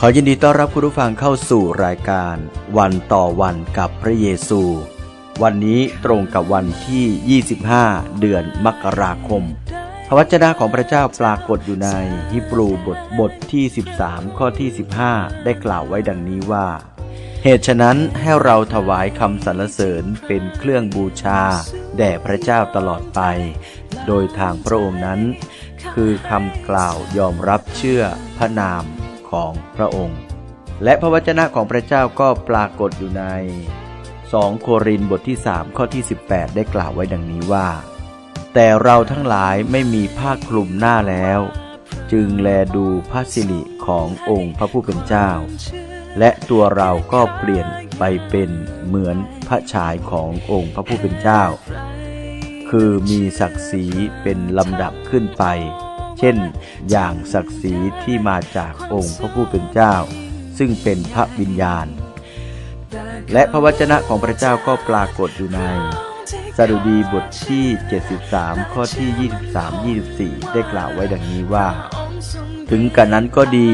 ขอยินดีต้อนรับคุณผู้ฟังเข้าสู่รายการวันต่อวันกับพระเยซู วันนี้ตรงกับวันที่ 25 เดือนมกราคม พระวจนะของพระเจ้าปรากฏอยู่ในฮิบรูบทบทที่ 13 ข้อที่ 15 ได้กล่าวไว้ดังนี้ว่า เหตุฉะนั้นให้เราถวายคำสรรเสริญเป็นเครื่องบูชา แด่พระเจ้าตลอดไป โดยทางพระองค์นั้น คือคำกล่าวยอมรับเชื่อพระนาม ของพระองค์ และพระวจนะของพระเจ้าก็ปรากฏอยู่ใน 2 โครินธ์บทที่ 3 ข้อที่ 18 ได้กล่าวไว้ดังนี้ว่า แต่เราทั้งหลายไม่มีผ้าคลุมหน้าแล้ว จึงแลดูพระสิริขององค์พระผู้เป็นเจ้า และตัวเราก็เปลี่ยนไปเป็นเหมือนพระฉายขององค์พระผู้เป็นเจ้า คือมีศักดิ์ศรีเป็นลำดับขึ้นไป เช่น อย่างศักดิ์ศรีที่มาจากองค์พระผู้เป็นเจ้า ซึ่งเป็นพระวิญญาณ และพระวจนะของพระเจ้าก็ปรากฏอยู่ในสดุดีบทที่ 73 ข้อที่ 23-24 ได้กล่าวไว้ดังนี้ว่า ถึงกันนั้นก็ดี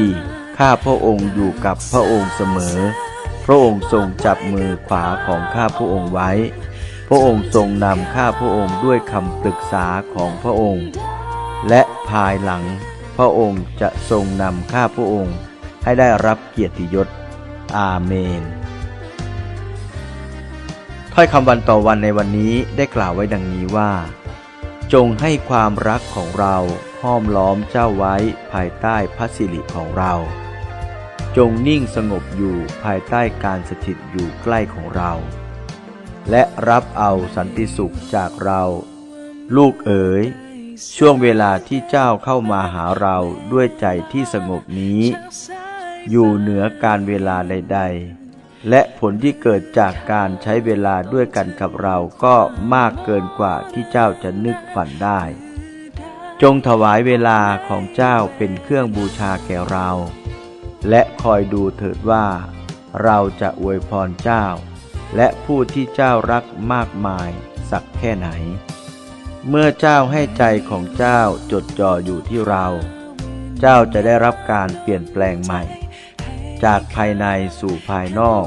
ข้าพระองค์อยู่กับพระองค์เสมอ พระองค์ทรงจับมือขวาของข้าพระองค์ไว้ พระองค์ทรงนำข้าพระองค์ด้วยคำปรึกษาของพระองค์ และภายหลังพระองค์จะทรงนำข้าพระองค์ให้ได้รับเกียรติยศ อาเมน ถ้อยคำวันต่อวันในวันนี้ได้กล่าวไว้ดังนี้ว่า จงให้ความรักของเราห้อมล้อมเจ้าไว้ภายใต้พระสิริของเรา จงนิ่งสงบอยู่ภายใต้การสถิตอยู่ใกล้ของเรา และรับเอาสันติสุขจากเรา ลูกเอ๋ย ช่วงเวลาที่เจ้าเข้ามาหาเราด้วยใจที่สงบนี้ อยู่เหนือการเวลาใด ๆ และผลที่เกิดจากการใช้เวลาด้วยกันกับเราก็มากเกินกว่าที่เจ้าจะนึกฝันได้ จงถวายเวลาของเจ้าเป็นเครื่องบูชาแก่เรา และคอยดูเถิดว่า เราจะอวยพรเจ้า และผู้ที่เจ้ารักมากมายสักแค่ไหน เมื่อเจ้าให้ใจของเจ้าจดจ่ออยู่ที่เรา เจ้าจะได้รับการเปลี่ยนแปลงใหม่ จากภายในสู่ภายนอก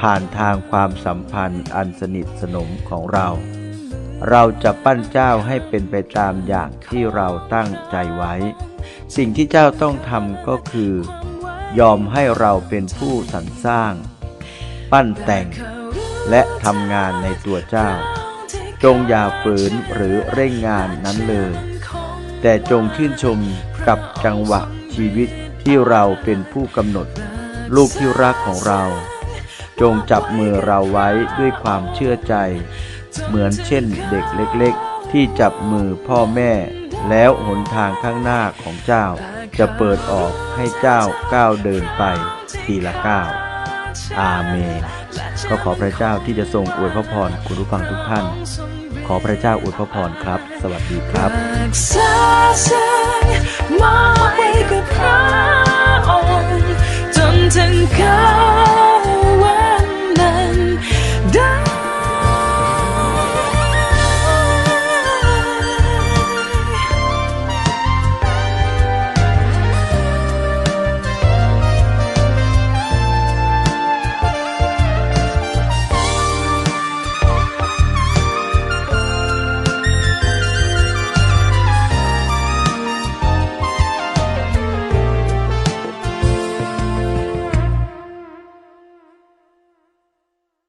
ผ่านทางความสัมพันธ์อันสนิทสนมของเรา เราจะปั้นเจ้าให้เป็นไปตามอย่างที่เราตั้งใจไว้ สิ่งที่เจ้าต้องทำก็คือ ยอมให้เราเป็นผู้สรรสร้าง ปั้นแต่ง และทำงานในตัวเจ้า จงอย่าฝืนหรือเร่งงานนั้นเลย แต่จงชื่นชมกับจังหวะชีวิตที่เราเป็นผู้กำหนด ลูกที่รักของเรา จงจับมือเราไว้ด้วยความเชื่อใจ เหมือนเช่นเด็กเล็กๆ ที่จับมือพ่อแม่ แล้วหนทางข้างหน้าของเจ้า จะเปิดออกให้เจ้าก้าวเดินไปทีละก้าว อาเมนก็ขอพระเจ้าที่จะทรงอวยพระพรคุณผู้ฟังทุกท่าน ขอพระเจ้าอวยพระพรครับ สวัสดีครับรักษาใจมอบไว้กับพระองค์จนถึงเขา